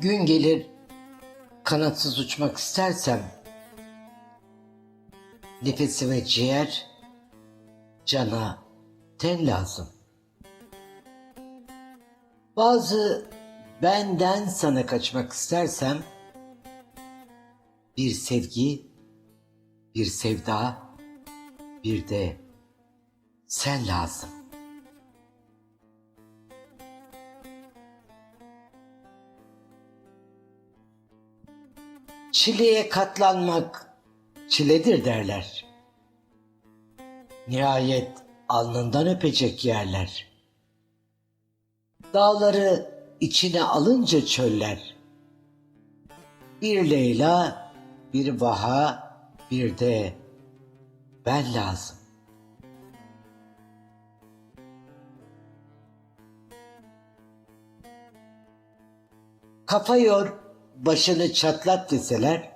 Gün gelir kanatsız uçmak istersem nefesime ciğer, cana ten lazım. Bazı benden sana kaçmak istersem bir sevgi, bir sevda, bir de sen lazım. Çileye katlanmak çiledir derler. Nihayet alnından öpecek yerler. Dağları içine alınca çöller. Bir Leyla, bir Vaha, bir de ben lazım. Kafa yor, başını çatlat deseler,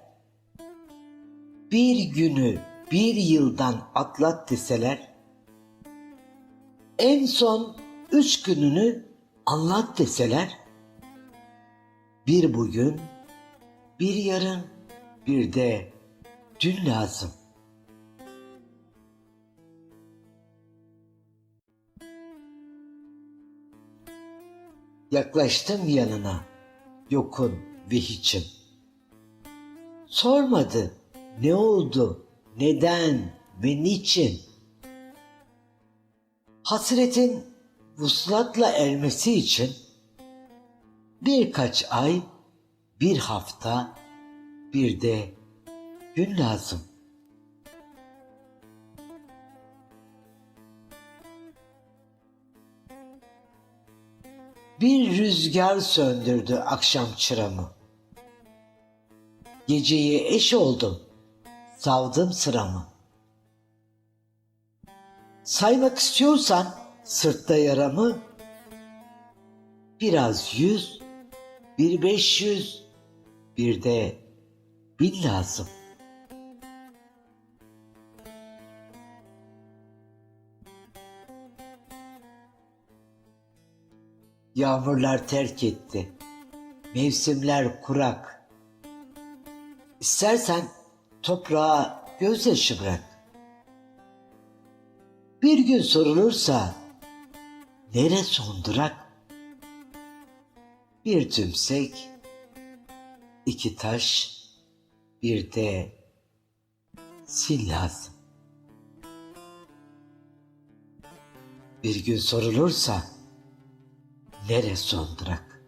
bir günü bir yıldan atlat deseler, en son üç gününü anlat deseler, bir bugün, bir yarın, bir de dün lazım. Yaklaştım yanına, yokun ve hiçim. Sormadı ne oldu, neden ve niçin. Hasretin vuslatla ermesi için birkaç ay, bir hafta, bir de gün lazım. Bir rüzgar söndürdü akşam çıramı. Geceye eş oldum, savdım sıramı. Saymak istiyorsan sırtta yaramı, biraz yüz, bir beş yüz, bir de bin lazım. Yağmurlar terk etti. Mevsimler kurak. İstersen toprağa gözyaşı bırak. Bir gün sorulursa nere sondurak? Bir tümsek, iki taş, bir de sil lazım. Bir gün sorulursa nere sondurak?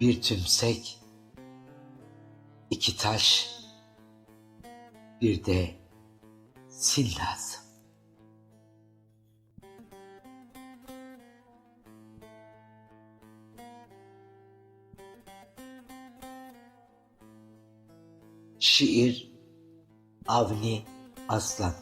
Bir tümsek, iki taş, bir de sil lazım. Şiir Avni Aslan